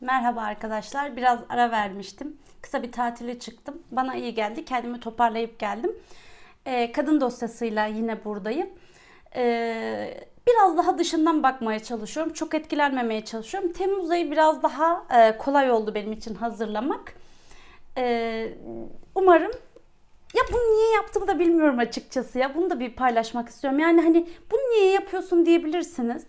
Merhaba arkadaşlar. Biraz ara vermiştim. Kısa bir tatile çıktım. Bana iyi geldi. Kendimi toparlayıp geldim. Ee, kadın dosyasıyla yine buradayım. Ee, biraz daha dışından bakmaya çalışıyorum. Çok etkilenmemeye çalışıyorum. Temmuz ayı biraz daha e, kolay oldu benim için hazırlamak. Ee, umarım ya bunu niye yaptığımı da bilmiyorum açıkçası ya. Bunu da bir paylaşmak istiyorum. Yani hani bunu niye yapıyorsun diyebilirsiniz.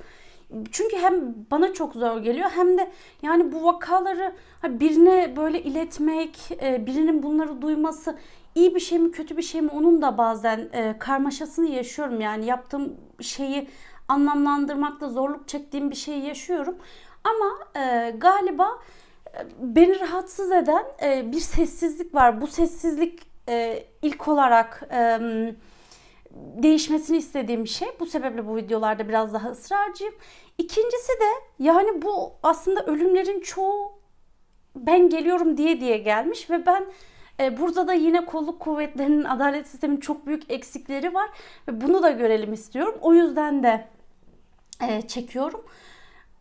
Çünkü hem bana çok zor geliyor hem de yani bu vakaları birine böyle iletmek, e, birinin bunları duyması iyi bir şey mi kötü bir şey mi onun da bazen e, karmaşasını yaşıyorum. Yani yaptığım şeyi anlamlandırmakta zorluk çektiğim bir şeyi yaşıyorum. Ama e, galiba beni rahatsız eden bir sessizlik var. Bu sessizlik ilk olarak e, değişmesini istediğim şey. Bu sebeple bu videolarda biraz daha ısrarcıyım. İkincisi de yani bu aslında ölümlerin çoğu ben geliyorum diye diye gelmiş ve ben e, burada da yine kolluk kuvvetlerinin adalet sisteminin çok büyük eksikleri var ve bunu da görelim istiyorum. O yüzden de e, çekiyorum.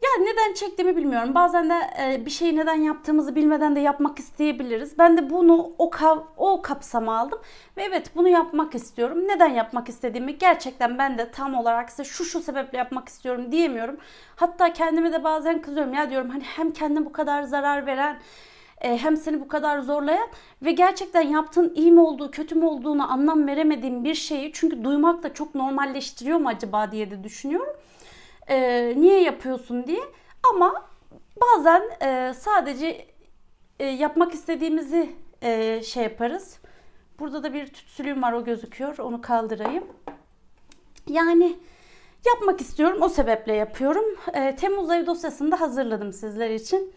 Ya neden çektiğimi bilmiyorum. Bazen de e, bir şeyi neden yaptığımızı bilmeden de yapmak isteyebiliriz. Ben de bunu o kav, o kapsama aldım ve evet bunu yapmak istiyorum. Neden yapmak istediğimi gerçekten ben de tam olarak size şu şu sebeple yapmak istiyorum diyemiyorum. Hatta kendime de bazen kızıyorum ya diyorum hani hem kendine bu kadar zarar veren e, hem seni bu kadar zorlayan ve gerçekten yaptığın iyi mi olduğu kötü mü olduğunu anlam veremediğim bir şeyi çünkü duymak da çok normalleştiriyor mu acaba diye de düşünüyorum e, niye yapıyorsun diye. Ama bazen e, sadece e, yapmak istediğimizi e, şey yaparız. Burada da bir tütsülüğüm var o gözüküyor. Onu kaldırayım. Yani yapmak istiyorum. O sebeple yapıyorum. E, Temmuz ayı dosyasını da hazırladım sizler için.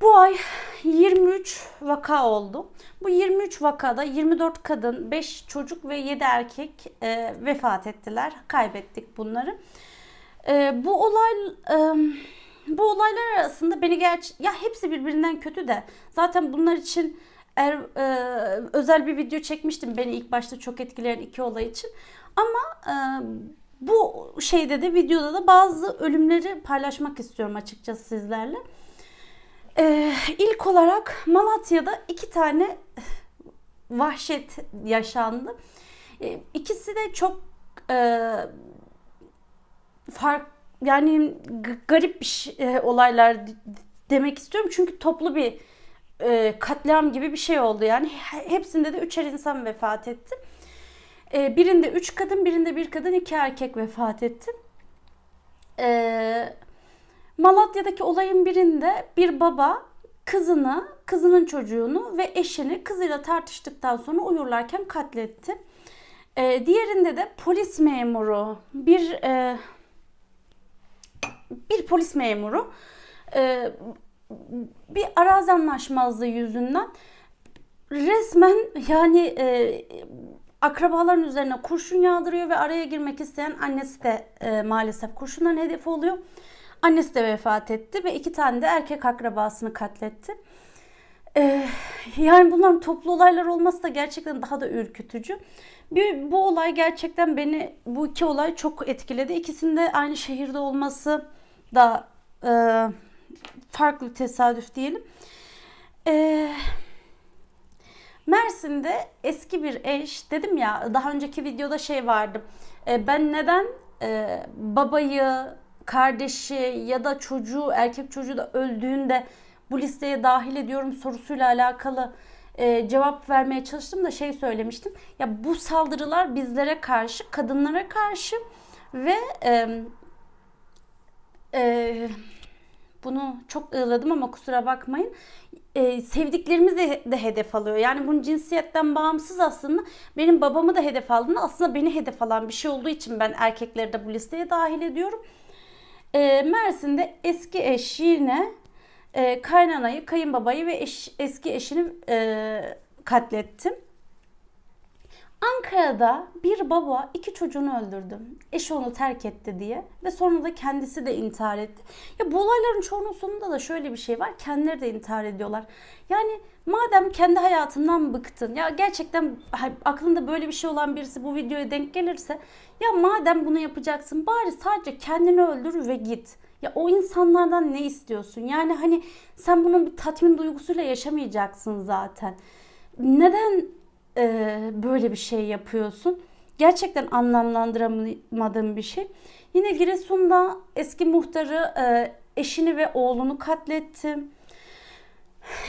Bu ay 23 vaka oldu. Bu 23 vakada 24 kadın, 5 çocuk ve 7 erkek e, vefat ettiler. Kaybettik bunları. E, bu olay e, bu olaylar arasında beni gerçi ya hepsi birbirinden kötü de zaten bunlar için er, e, özel bir video çekmiştim beni ilk başta çok etkileyen iki olay için. Ama e, bu şeyde de videoda da bazı ölümleri paylaşmak istiyorum açıkçası sizlerle. E, ilk olarak Malatya'da iki tane vahşet yaşandı. E, ikisi de çok e, fark yani garip bir şey, e, olaylar demek istiyorum çünkü toplu bir e, katliam gibi bir şey oldu yani He- hepsinde de üçer insan vefat etti. E, birinde üç kadın, birinde bir kadın, iki erkek vefat etti. E, Malatya'daki olayın birinde bir baba kızını, kızının çocuğunu ve eşini kızıyla tartıştıktan sonra uyurlarken katletti. E, diğerinde de polis memuru bir e, bir polis memuru e, bir arazi anlaşmazlığı yüzünden resmen yani e, akrabaların üzerine kurşun yağdırıyor ve araya girmek isteyen annesi de e, maalesef kurşunların hedefi oluyor. Annesi de vefat etti ve iki tane de erkek akrabasını katletti. Yani bunların toplu olaylar olması da gerçekten daha da ürkütücü. Bir, bu olay gerçekten beni, bu iki olay çok etkiledi. İkisinde aynı şehirde olması da e, farklı tesadüf diyelim. E, Mersin'de eski bir eş, dedim ya daha önceki videoda şey vardı. E, ben neden e, babayı, kardeşi ya da çocuğu, erkek çocuğu da öldüğünde bu listeye dahil ediyorum sorusuyla alakalı e, cevap vermeye çalıştım da şey söylemiştim. Ya bu saldırılar bizlere karşı, kadınlara karşı ve e, e, bunu çok ığladım ama kusura bakmayın. E, sevdiklerimiz de, de hedef alıyor. Yani bunun cinsiyetten bağımsız aslında benim babamı da hedef aldığında aslında beni hedef alan bir şey olduğu için ben erkekleri de bu listeye dahil ediyorum. E, Mersin'de eski eş yine e, kaynanayı, kayınbabayı ve eş, eski eşini e, katletti. Ankara'da bir baba iki çocuğunu öldürdü. Eşi onu terk etti diye ve sonra da kendisi de intihar etti. Ya bu olayların çoğunun sonunda da şöyle bir şey var. Kendileri de intihar ediyorlar. Yani madem kendi hayatından bıktın ya gerçekten aklında böyle bir şey olan birisi bu videoya denk gelirse ya madem bunu yapacaksın bari sadece kendini öldür ve git. Ya o insanlardan ne istiyorsun? Yani hani sen bunun bir tatmin duygusuyla yaşamayacaksın zaten. Neden e, böyle bir şey yapıyorsun? Gerçekten anlamlandıramadığım bir şey. Yine Giresun'da eski muhtarı e, eşini ve oğlunu katletti.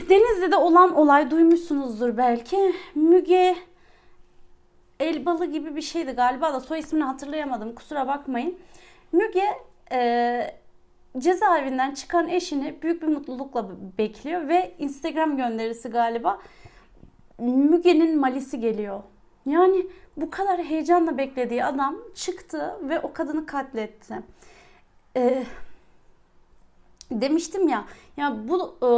Denizli'de olan olay duymuşsunuzdur belki. Müge Elbalı gibi bir şeydi galiba da soy ismini hatırlayamadım kusura bakmayın. Müge e, cezaevinden çıkan eşini büyük bir mutlulukla bekliyor ve Instagram gönderisi galiba Müge'nin malisi geliyor. Yani bu kadar heyecanla beklediği adam çıktı ve o kadını katletti. Ee, demiştim ya ya bu e,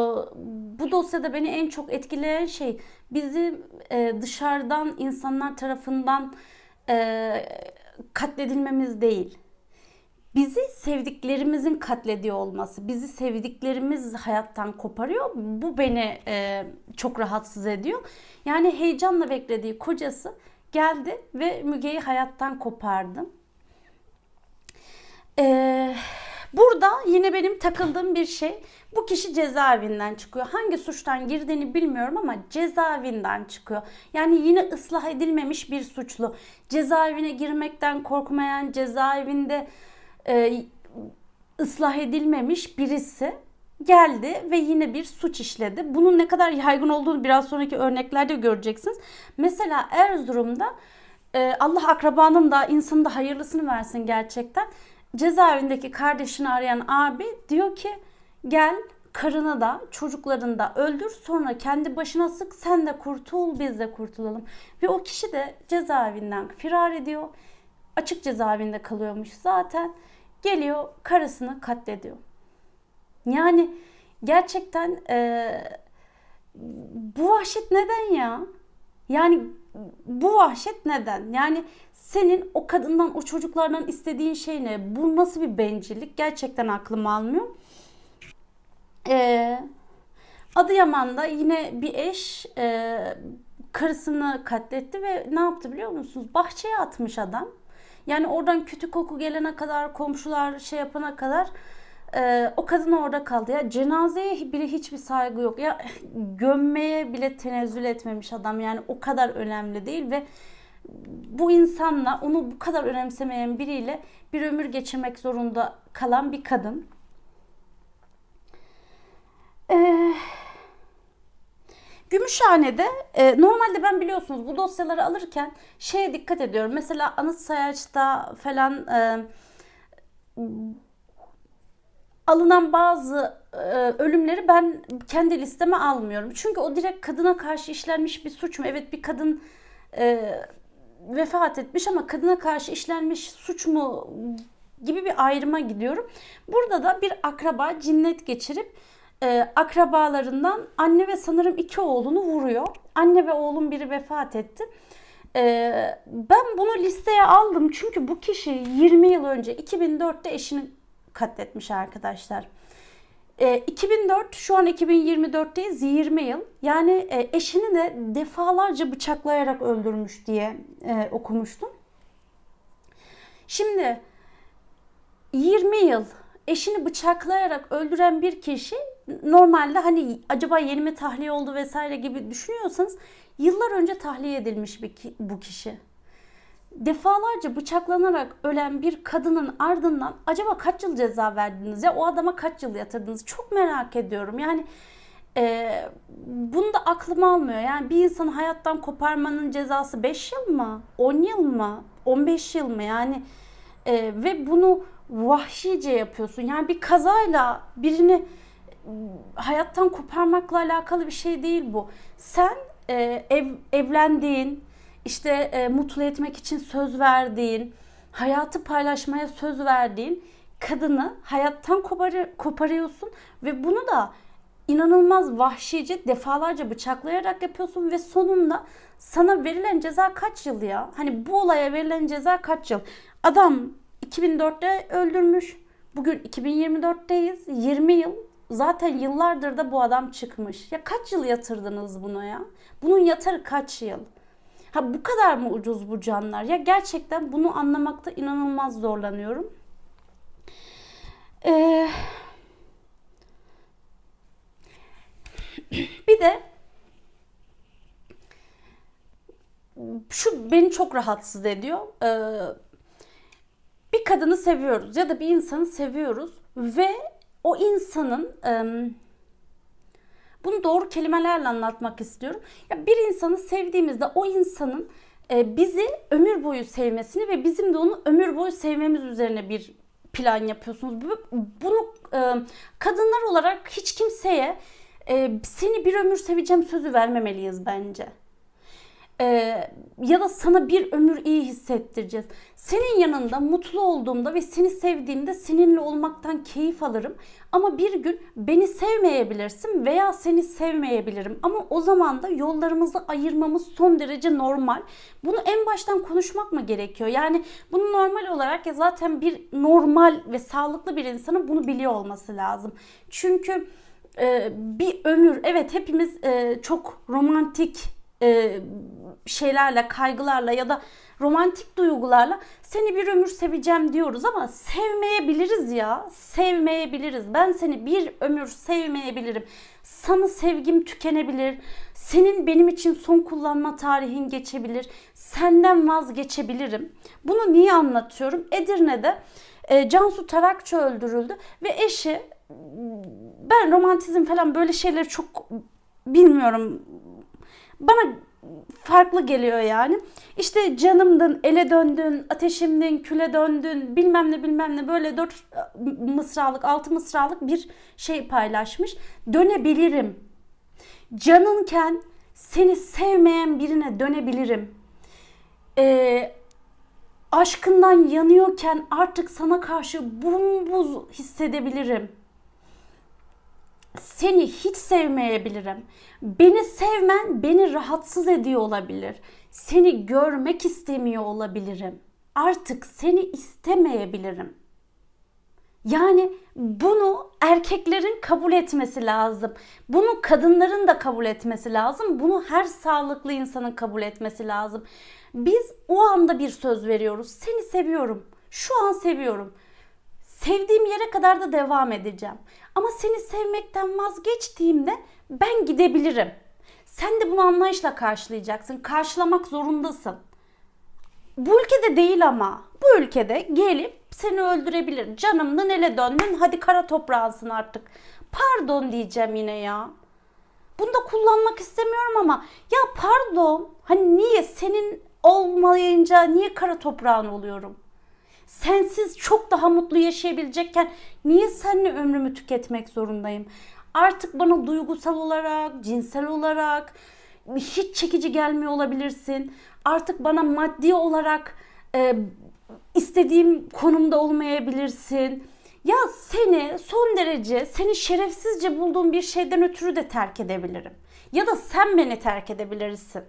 bu dosyada beni en çok etkileyen şey bizi e, dışarıdan insanlar tarafından e, katledilmemiz değil. Bizi sevdiklerimizin katlediyor olması, bizi sevdiklerimiz hayattan koparıyor. Bu beni e, çok rahatsız ediyor. Yani heyecanla beklediği kocası geldi ve Müge'yi hayattan kopardı. Eee Burada yine benim takıldığım bir şey bu kişi cezaevinden çıkıyor. Hangi suçtan girdiğini bilmiyorum ama cezaevinden çıkıyor. Yani yine ıslah edilmemiş bir suçlu. Cezaevine girmekten korkmayan, cezaevinde e, ıslah edilmemiş birisi geldi ve yine bir suç işledi. Bunun ne kadar yaygın olduğunu biraz sonraki örneklerde göreceksiniz. Mesela Erzurum'da e, Allah akrabanın da insanın da hayırlısını versin gerçekten cezaevindeki kardeşini arayan abi diyor ki gel karını da çocuklarını da öldür sonra kendi başına sık sen de kurtul biz de kurtulalım. Ve o kişi de cezaevinden firar ediyor. Açık cezaevinde kalıyormuş zaten. Geliyor karısını katlediyor. Yani gerçekten e, bu vahşet neden ya? Yani bu vahşet neden? Yani senin o kadından, o çocuklardan istediğin şey ne? Bu nasıl bir bencillik? Gerçekten aklım almıyor. Ee, Adıyaman'da yine bir eş e, karısını katletti ve ne yaptı biliyor musunuz? Bahçeye atmış adam. Yani oradan kötü koku gelene kadar, komşular şey yapana kadar ee, o kadın orada kaldı. Ya cenazeye bile hiçbir saygı yok. Ya gömmeye bile tenezzül etmemiş adam. Yani o kadar önemli değil ve bu insanla onu bu kadar önemsemeyen biriyle bir ömür geçirmek zorunda kalan bir kadın. Ee, Gümüşhane'de e, normalde ben biliyorsunuz bu dosyaları alırken şeye dikkat ediyorum. Mesela anıt sayaçta falan e, alınan bazı e, ölümleri ben kendi listeme almıyorum. Çünkü o direkt kadına karşı işlenmiş bir suç mu? Evet bir kadın e, vefat etmiş ama kadına karşı işlenmiş suç mu gibi bir ayrıma gidiyorum. Burada da bir akraba cinnet geçirip e, akrabalarından anne ve sanırım iki oğlunu vuruyor. Anne ve oğlun biri vefat etti. E, ben bunu listeye aldım çünkü bu kişi 20 yıl önce 2004'te eşini katletmiş arkadaşlar. E, 2004 şu an 2024'teyiz 20 yıl. Yani e, eşini de defalarca bıçaklayarak öldürmüş diye e, okumuştum. Şimdi 20 yıl eşini bıçaklayarak öldüren bir kişi normalde hani acaba yeni mi tahliye oldu vesaire gibi düşünüyorsanız yıllar önce tahliye edilmiş bir bu kişi. Defalarca bıçaklanarak ölen bir kadının ardından acaba kaç yıl ceza verdiniz ya o adama kaç yıl yatırdınız? Çok merak ediyorum. Yani e, bunu da aklım almıyor. Yani bir insanı hayattan koparmanın cezası 5 yıl mı? 10 yıl mı? 15 yıl mı? Yani e, ve bunu vahşice yapıyorsun yani bir kazayla birini hayattan koparmakla alakalı bir şey değil bu sen e, ev, evlendiğin işte e, mutlu etmek için söz verdiğin, hayatı paylaşmaya söz verdiğin kadını hayattan koparı, koparıyorsun ve bunu da inanılmaz vahşice defalarca bıçaklayarak yapıyorsun ve sonunda sana verilen ceza kaç yıl ya? Hani bu olaya verilen ceza kaç yıl? Adam 2004'te öldürmüş. Bugün 2024'teyiz. 20 yıl. Zaten yıllardır da bu adam çıkmış. Ya kaç yıl yatırdınız buna ya? Bunun yatarı kaç yıl? Ha bu kadar mı ucuz bu canlar? Ya gerçekten bunu anlamakta inanılmaz zorlanıyorum. Ee, bir de şu beni çok rahatsız ediyor. Ee, bir kadını seviyoruz ya da bir insanı seviyoruz ve o insanın bunu doğru kelimelerle anlatmak istiyorum. Ya bir insanı sevdiğimizde o insanın e, bizi ömür boyu sevmesini ve bizim de onu ömür boyu sevmemiz üzerine bir plan yapıyorsunuz. Bu- Bunu e, kadınlar olarak hiç kimseye e, seni bir ömür seveceğim sözü vermemeliyiz bence. Ee, ya da sana bir ömür iyi hissettireceğiz. Senin yanında mutlu olduğumda ve seni sevdiğimde seninle olmaktan keyif alırım. Ama bir gün beni sevmeyebilirsin veya seni sevmeyebilirim. Ama o zaman da yollarımızı ayırmamız son derece normal. Bunu en baştan konuşmak mı gerekiyor? Yani bunu normal olarak ya zaten bir normal ve sağlıklı bir insanın bunu biliyor olması lazım. Çünkü e, bir ömür evet hepimiz e, çok romantik e, şeylerle, kaygılarla ya da romantik duygularla seni bir ömür seveceğim diyoruz ama sevmeyebiliriz ya. Sevmeyebiliriz. Ben seni bir ömür sevmeyebilirim. Sana sevgim tükenebilir. Senin benim için son kullanma tarihin geçebilir. Senden vazgeçebilirim. Bunu niye anlatıyorum? Edirne'de e, Cansu Tarakçı öldürüldü ve eşi ben romantizm falan böyle şeyleri çok bilmiyorum bana farklı geliyor yani. İşte canımdın, ele döndün, ateşimdin, küle döndün, bilmem ne bilmem ne böyle dört mısralık, altı mısralık bir şey paylaşmış. Dönebilirim. Canınken seni sevmeyen birine dönebilirim. Ee, aşkından yanıyorken artık sana karşı buz hissedebilirim seni hiç sevmeyebilirim. Beni sevmen beni rahatsız ediyor olabilir. Seni görmek istemiyor olabilirim. Artık seni istemeyebilirim. Yani bunu erkeklerin kabul etmesi lazım. Bunu kadınların da kabul etmesi lazım. Bunu her sağlıklı insanın kabul etmesi lazım. Biz o anda bir söz veriyoruz. Seni seviyorum. Şu an seviyorum. Sevdiğim yere kadar da devam edeceğim. Ama seni sevmekten vazgeçtiğimde ben gidebilirim. Sen de bunu anlayışla karşılayacaksın. Karşılamak zorundasın. Bu ülkede değil ama. Bu ülkede gelip seni öldürebilir. Canımdan ele döndün hadi kara toprağısın artık. Pardon diyeceğim yine ya. Bunu da kullanmak istemiyorum ama ya pardon. Hani niye senin olmayınca niye kara toprağın oluyorum? Sensiz çok daha mutlu yaşayabilecekken niye seninle ömrümü tüketmek zorundayım? Artık bana duygusal olarak, cinsel olarak hiç çekici gelmiyor olabilirsin. Artık bana maddi olarak e, istediğim konumda olmayabilirsin. Ya seni son derece seni şerefsizce bulduğum bir şeyden ötürü de terk edebilirim. Ya da sen beni terk edebilirsin.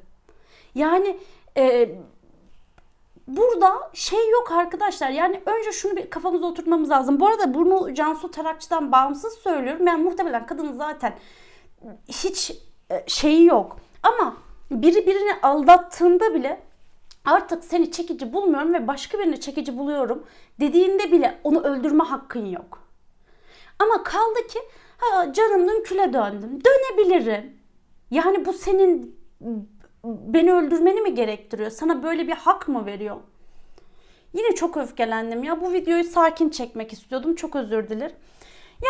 Yani e, burada şey yok arkadaşlar. Yani önce şunu bir kafamıza oturtmamız lazım. Bu arada bunu Cansu Tarakçı'dan bağımsız söylüyorum. Yani muhtemelen kadının zaten hiç e, şeyi yok. Ama biri birini aldattığında bile artık seni çekici bulmuyorum ve başka birini çekici buluyorum dediğinde bile onu öldürme hakkın yok. Ama kaldı ki ha, canımın küle döndüm. Dönebilirim. Yani bu senin beni öldürmeni mi gerektiriyor? Sana böyle bir hak mı veriyor? Yine çok öfkelendim ya. Bu videoyu sakin çekmek istiyordum. Çok özür dilerim.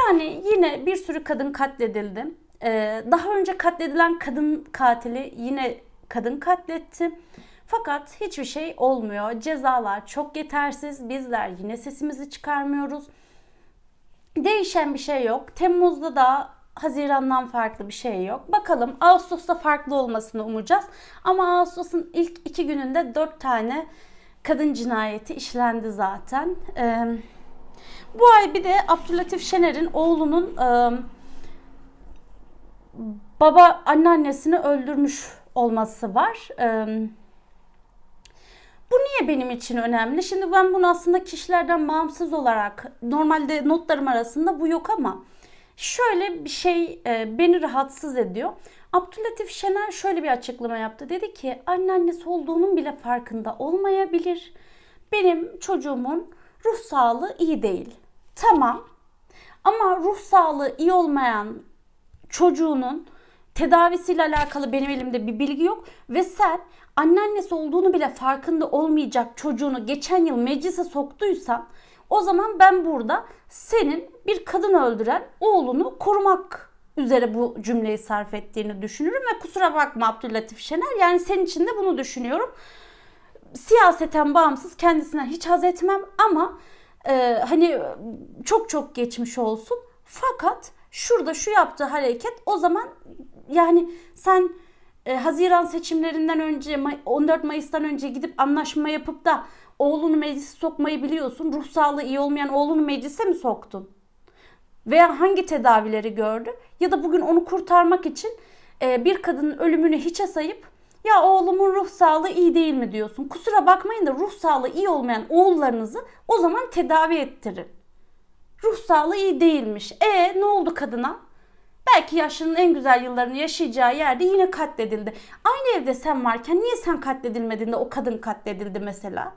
Yani yine bir sürü kadın katledildi. Ee, daha önce katledilen kadın katili yine kadın katletti. Fakat hiçbir şey olmuyor. Cezalar çok yetersiz. Bizler yine sesimizi çıkarmıyoruz. Değişen bir şey yok. Temmuz'da da Haziran'dan farklı bir şey yok. Bakalım Ağustos'ta farklı olmasını umacağız. Ama Ağustos'un ilk iki gününde dört tane kadın cinayeti işlendi zaten. Ee, bu ay bir de Abdülatif Şener'in oğlunun e, baba anneannesini öldürmüş olması var. Ee, bu niye benim için önemli? Şimdi ben bunu aslında kişilerden bağımsız olarak normalde notlarım arasında bu yok ama şöyle bir şey e, beni rahatsız ediyor. Abdülatif Şener şöyle bir açıklama yaptı. Dedi ki anneannesi olduğunun bile farkında olmayabilir. Benim çocuğumun ruh sağlığı iyi değil. Tamam Ama ruh sağlığı iyi olmayan çocuğunun tedavisiyle alakalı benim elimde bir bilgi yok ve sen anneannesi olduğunu bile farkında olmayacak çocuğunu geçen yıl meclise soktuysan o zaman ben burada senin bir kadın öldüren oğlunu korumak üzere bu cümleyi sarf ettiğini düşünürüm ve kusura bakma Abdülatif Şener yani senin için de bunu düşünüyorum. Siyaseten bağımsız kendisinden hiç haz etmem ama e, hani çok çok geçmiş olsun. Fakat şurada şu yaptığı hareket o zaman yani sen e, Haziran seçimlerinden önce 14 Mayıs'tan önce gidip anlaşma yapıp da oğlunu meclise sokmayı biliyorsun. Ruh sağlığı iyi olmayan oğlunu meclise mi soktun? Veya hangi tedavileri gördü? Ya da bugün onu kurtarmak için e, bir kadının ölümünü hiçe sayıp ya oğlumun ruh sağlığı iyi değil mi diyorsun. Kusura bakmayın da ruh sağlığı iyi olmayan oğullarınızı o zaman tedavi ettirin. Ruh sağlığı iyi değilmiş. E ne oldu kadına? Belki yaşının en güzel yıllarını yaşayacağı yerde yine katledildi. Aynı evde sen varken niye sen katledilmedin de o kadın katledildi mesela?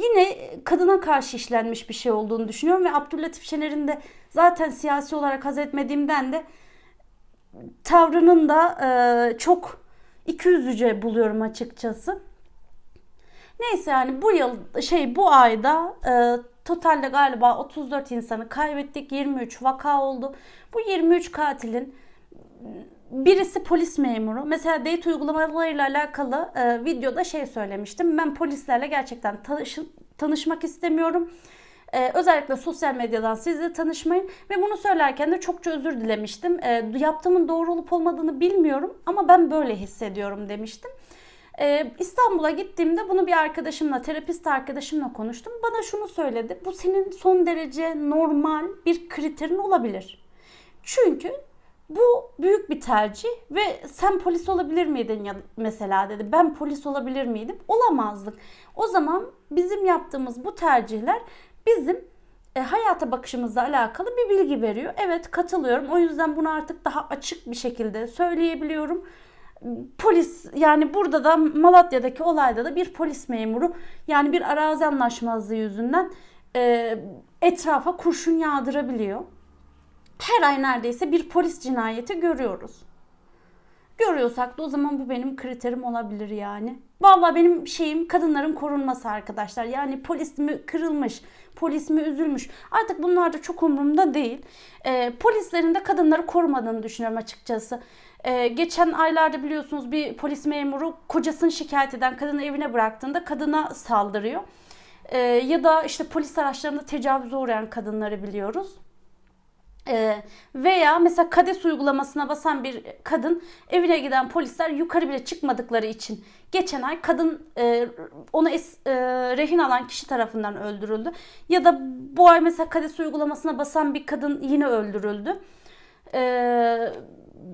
Yine kadına karşı işlenmiş bir şey olduğunu düşünüyorum ve Abdülatif Şener'in de zaten siyasi olarak haz etmediğimden de tavrının da e, çok ikiyüzlüce buluyorum açıkçası. Neyse yani bu yıl şey bu ayda e, totalde galiba 34 insanı kaybettik. 23 vaka oldu. Bu 23 katilin birisi polis memuru. Mesela date uygulamalarıyla alakalı e, videoda şey söylemiştim. Ben polislerle gerçekten tanış, tanışmak istemiyorum. Ee, özellikle sosyal medyadan sizle tanışmayın ve bunu söylerken de çokça özür dilemiştim. Ee, yaptığımın doğru olup olmadığını bilmiyorum ama ben böyle hissediyorum demiştim. Ee, İstanbul'a gittiğimde bunu bir arkadaşımla, terapist arkadaşımla konuştum. Bana şunu söyledi. Bu senin son derece normal bir kriterin olabilir. Çünkü bu büyük bir tercih ve sen polis olabilir miydin ya mesela dedi. Ben polis olabilir miydim? Olamazdık. O zaman bizim yaptığımız bu tercihler bizim e, hayata bakışımızla alakalı bir bilgi veriyor. Evet katılıyorum. O yüzden bunu artık daha açık bir şekilde söyleyebiliyorum. Polis yani burada da Malatya'daki olayda da bir polis memuru yani bir arazi anlaşmazlığı yüzünden e, etrafa kurşun yağdırabiliyor. Her ay neredeyse bir polis cinayeti görüyoruz. Görüyorsak da o zaman bu benim kriterim olabilir yani. Vallahi benim şeyim kadınların korunması arkadaşlar. Yani polis mi kırılmış, polis mi üzülmüş. Artık bunlar da çok umurumda değil. E, polislerin de kadınları korumadığını düşünüyorum açıkçası. E, geçen aylarda biliyorsunuz bir polis memuru kocasını şikayet eden kadını evine bıraktığında kadına saldırıyor. E, ya da işte polis araçlarında tecavüze uğrayan kadınları biliyoruz. Ee, veya mesela KADES uygulamasına basan bir kadın evine giden polisler yukarı bile çıkmadıkları için geçen ay kadın e, onu es, e, rehin alan kişi tarafından öldürüldü. Ya da bu ay mesela KADES uygulamasına basan bir kadın yine öldürüldü. Ee,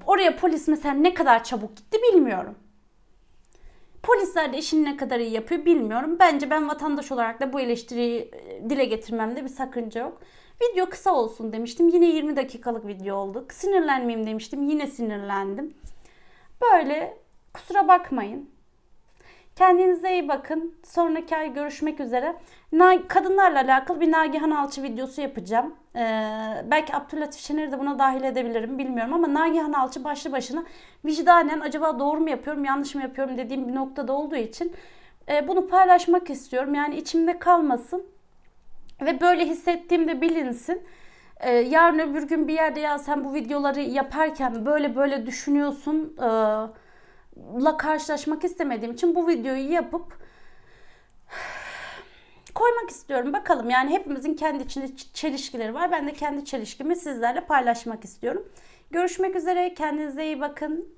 oraya polis mesela ne kadar çabuk gitti bilmiyorum. Polisler de işini ne kadar iyi yapıyor bilmiyorum. Bence ben vatandaş olarak da bu eleştiriyi e, dile getirmemde bir sakınca yok. Video kısa olsun demiştim. Yine 20 dakikalık video oldu. Sinirlenmeyeyim demiştim. Yine sinirlendim. Böyle kusura bakmayın. Kendinize iyi bakın. Sonraki ay görüşmek üzere. Kadınlarla alakalı bir Nagihan Alçı videosu yapacağım. Ee, belki Abdülatif Şener'i de buna dahil edebilirim bilmiyorum ama Nagihan Alçı başlı başına vicdanen acaba doğru mu yapıyorum yanlış mı yapıyorum dediğim bir noktada olduğu için e, bunu paylaşmak istiyorum. Yani içimde kalmasın. Ve böyle hissettiğimde bilinsin. Ee, yarın öbür gün bir yerde ya sen bu videoları yaparken böyle böyle düşünüyorsun e, la karşılaşmak istemediğim için bu videoyu yapıp koymak istiyorum. Bakalım yani hepimizin kendi içinde çelişkileri var. Ben de kendi çelişkimi sizlerle paylaşmak istiyorum. Görüşmek üzere. Kendinize iyi bakın.